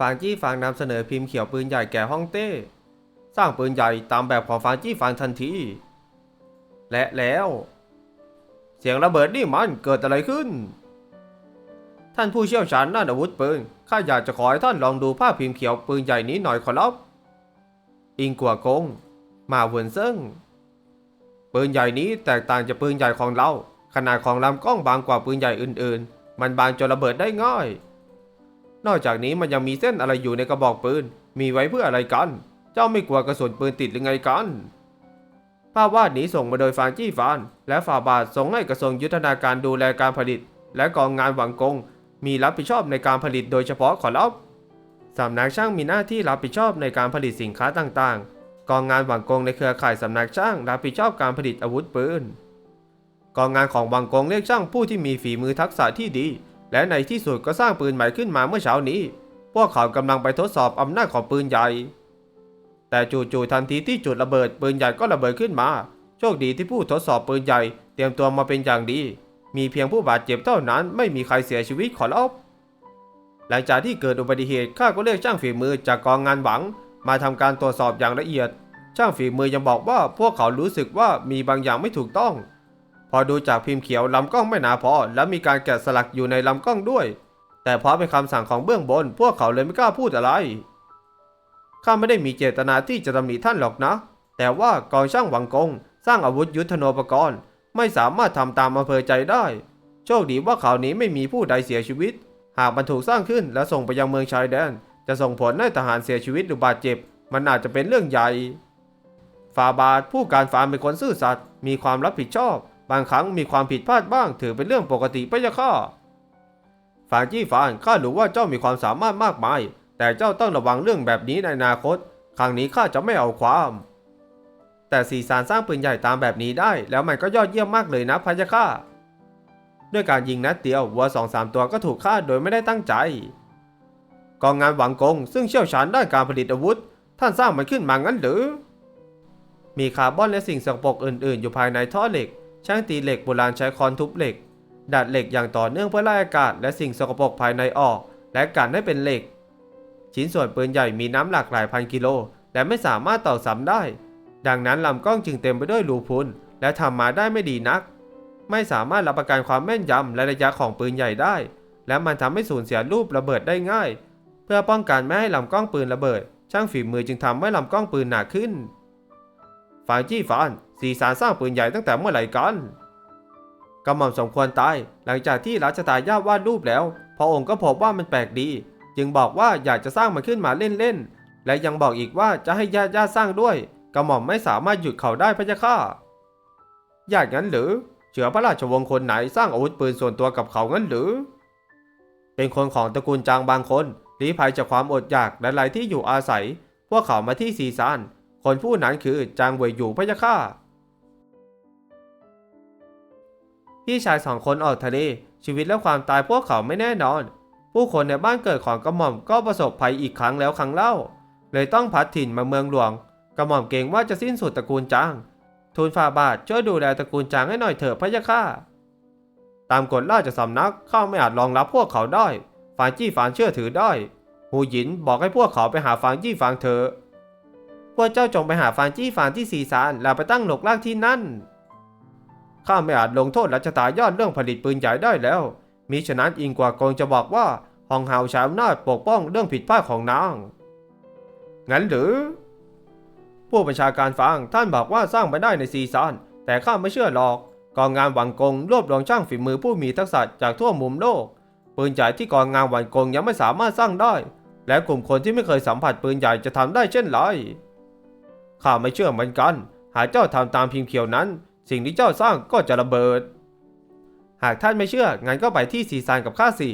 ฟางจี้ฟางนำเสนอพิมพ์เขียวปืนใหญ่แก่ฮ่องเต้ สร้างปืนใหญ่ตามแบบของฟางจี้ฟางทันที และแล้ว เสียงระเบิดนี่มันเกิดอะไรขึ้น ท่านผู้เชี่ยวชาญด้านอาวุธปืนข้าอยากจะขอให้ท่านลองดูภาพพิมพ์เขียวปืนใหญ่นี้หน่อยขอรับอิงกัวกง มาเวินเซิงปืนใหญ่นี้แตกต่างจากปืนใหญ่ของเรา ขนาดของลำกล้องบางกว่าปืนใหญ่อื่นๆ มันบางจนระเบิดได้ง่าย นอกจากนี้มันยังมีเส้นอะไรอยู่ในกระบอกปืน มีไว้เพื่ออะไรกัน เจ้าไม่กลัวกระสุนปืนติดหรือไงกัน ภาพวาดนี้ส่งมาโดยฟางจี้ฟาน และฝ่าบาทส่งให้กระทรวงยุทธนาการดูแลการผลิต และกองงานหวังกง มีรับผิดชอบในการผลิตโดยเฉพาะขอรับสำนักช่างมีหน้าที่รับผิดชอบในการผลิตสินค้าต่างๆ กองงานหวังกงในเครือข่ายสำนักช่างรับผิดชอบการผลิตอาวุธปืน กองงานของหวังกงเรียกช่างผู้ที่มีฝีมือทักษะที่ดี และในที่สุดก็สร้างปืนใหม่ขึ้นมาเมื่อเช้านี้ พวกเขากำลังไปทดสอบอำนาจของปืนใหญ่ แต่จู่ๆทันทีที่จุดระเบิดปืนใหญ่ก็ระเบิดขึ้นมา โชคดีที่ผู้ทดสอบปืนใหญ่ เตรียมตัวมาเป็นอย่างดี มีเพียงผู้บาดเจ็บเท่านั้น ไม่มีใครเสียชีวิตขอรับหลังจากที่เกิดอุบัติเหตุข้าก็เรียกช่างฝีมือจากกองงานหวัง มาทำการตรวจสอบอย่างละเอียด ช่างฝีมือยังบอกว่าพวกเขารู้สึกว่ามีบางอย่างไม่ถูกต้อง พอดูจากพิมพ์เขียวลำกล้องไม่หนาพอ และมีการแกะสลักอยู่ในลำกล้องด้วย แต่เพราะเป็นคำสั่งของเบื้องบน พวกเขาเลยไม่กล้าพูดอะไรข้าไม่ได้มีเจตนาที่จะตำหนิท่านหรอกนะ แต่ว่ากองช่างหวังกง สร้างอาวุธยุทโธปกรณ์ ไม่สามารถทำตามอำเภอใจได้ โชคดีว่าข่าวนี้ไม่มีผู้ใดเสียชีวิต หากมันถูกสร้างขึ้นและส่งไปยังเมืองชายแดน จะส่งผลให้ทหารเสียชีวิตหรือบาดเจ็บ มันอาจจะเป็นเรื่องใหญ่ฟาบาทผู้การฟาร์มเป็นคนซื่อสัตย์มีความรับผิดชอบ บางครั้งมีความผิดพลาดบ้างถือเป็นเรื่องปกติพะยะค่ะฟางจี้ฟานข้ารู้ว่าเจ้ามีความสามารถมากมาย แต่เจ้าต้องระวังเรื่องแบบนี้ในอนาคต ครั้งนี้ข้าจะไม่เอาความ แต่สีสารสร้างปืนใหญ่ตามแบบนี้ได้ แล้วมันก็ยอดเยี่ยมมากเลยนะพะยะค่ะด้วยการยิงนัดเดียววัวสองสามตัวก็ถูกฆ่าโดยไม่ได้ตั้งใจ กองงานหวังกง ซึ่งเชี่ยวชาญด้านการผลิตอาวุธ ท่านสร้างมันขึ้นมางั้นหรือ มีคาร์บอนและสิ่งสกปรกอื่น ๆ อยู่ภายในท่อเหล็ก ช่างตีเหล็กโบราณใช้ค้อนทุบเหล็ก ดัดเหล็กอย่างต่อเนื่องเพื่อไล่อากาศและสิ่งสกปรกภายในออก และกันให้เป็นเหล็ก ชิ้นส่วนปืนใหญ่มีน้ำหลากหลายพันกิโล และไม่สามารถต่อซ้ำได้ ดังนั้นลำกล้องจึงเต็มไปด้วยรูพุนและทำมาได้ไม่ดีนัก ไม่สามารถรับประกันความแม่นยำและระยะของปืนใหญ่ได้ และมันทำให้สูญเสียรูประเบิดได้ง่าย เพื่อป้องกันไม่ให้ลำกล้องปืนระเบิด ช่างฝีมือจึงทำให้ลำกล้องปืนหนักขึ้น ฟางจี้ฟานสีสารสร้างปืนใหญ่ตั้งแต่เมื่อไหร่กันกระหม่อมสมควรตาย หลังจากที่รัชตายาวาดรูปแล้ว พระองค์ก็พบว่ามันแปลกดี จึงบอกว่าอยากจะสร้างมันขึ้นมาเล่นๆ และยังบอกอีกว่าจะให้ญาติญาติสร้างด้วย กระหม่อมไม่สามารถหยุดเขาได้พระยะค่ะอยากงั้นหรือ เชื้อพระราชวงศ์คนไหนสร้างอาวุธปืนส่วนตัวกับเขางั้นหรือ เป็นคนของตระกูลจางบางคนลี้ภัยจากความอดอยากและไรที่อยู่อาศัย พวกเขามาที่ซีซาน คนผู้นั้นคือจางเวยอยู่พะยะค่ะ พี่ชายสองคนออกทะเล ชีวิตและความตายพวกเขาไม่แน่นอน ผู้คนในบ้านเกิดของกระหม่อมก็ประสบภัยอีกครั้งแล้วครั้งเล่า เลยต้องพัดถิ่นมาเมืองหลวง กระหม่อมเกรงว่าจะสิ้นสุดตระกูลจาง ทูลฝ่าบาทช่วยดูแลตระกูลจางให้หน่อยเถอะพะยะค่ะ ตามกฎราชสำนักข้าไม่อาจรองรับพวกเขาได้ ฟางจี้ฟางเชื่อถือได้ หูหยินบอกให้พวกเขาไปหาฟางจี้ฟางเถอะ พวกเจ้าจงไปหาฟางจี้ฟางที่สีสารแล้วไปตั้งหลกลากที่นั่น ข้าไม่อาจลงโทษรัชตายอดเรื่องผลิตปืนใหญ่ได้แล้ว มิฉะนั้นอิงกว่ากงจะบอกว่าฮองเฮาใช้อำนาจปกป้องเรื่องผิดพลาดของนาง งั้นหรือ ผู้บัญชาการฟังท่านบอกว่าสร้างไปได้ในซีซานแต่ข้าไม่เชื่อหรอก กองงานหวังกงรวบรวมช่างฝีมือผู้มีทักษะจากทั่วมุมโลก ปืนใหญ่ที่กองงานหวังกงยังไม่สามารถสร้างได้ และกลุ่มคนที่ไม่เคยสัมผัสปืนใหญ่จะทำได้เช่นไร ข้าไม่เชื่อเหมือนกัน หากเจ้าทำตามพิมพ์เขียวนั้น สิ่งที่เจ้าสร้างก็จะระเบิด หากท่านไม่เชื่องั้นก็ไปที่ซีซานกับข้าสิ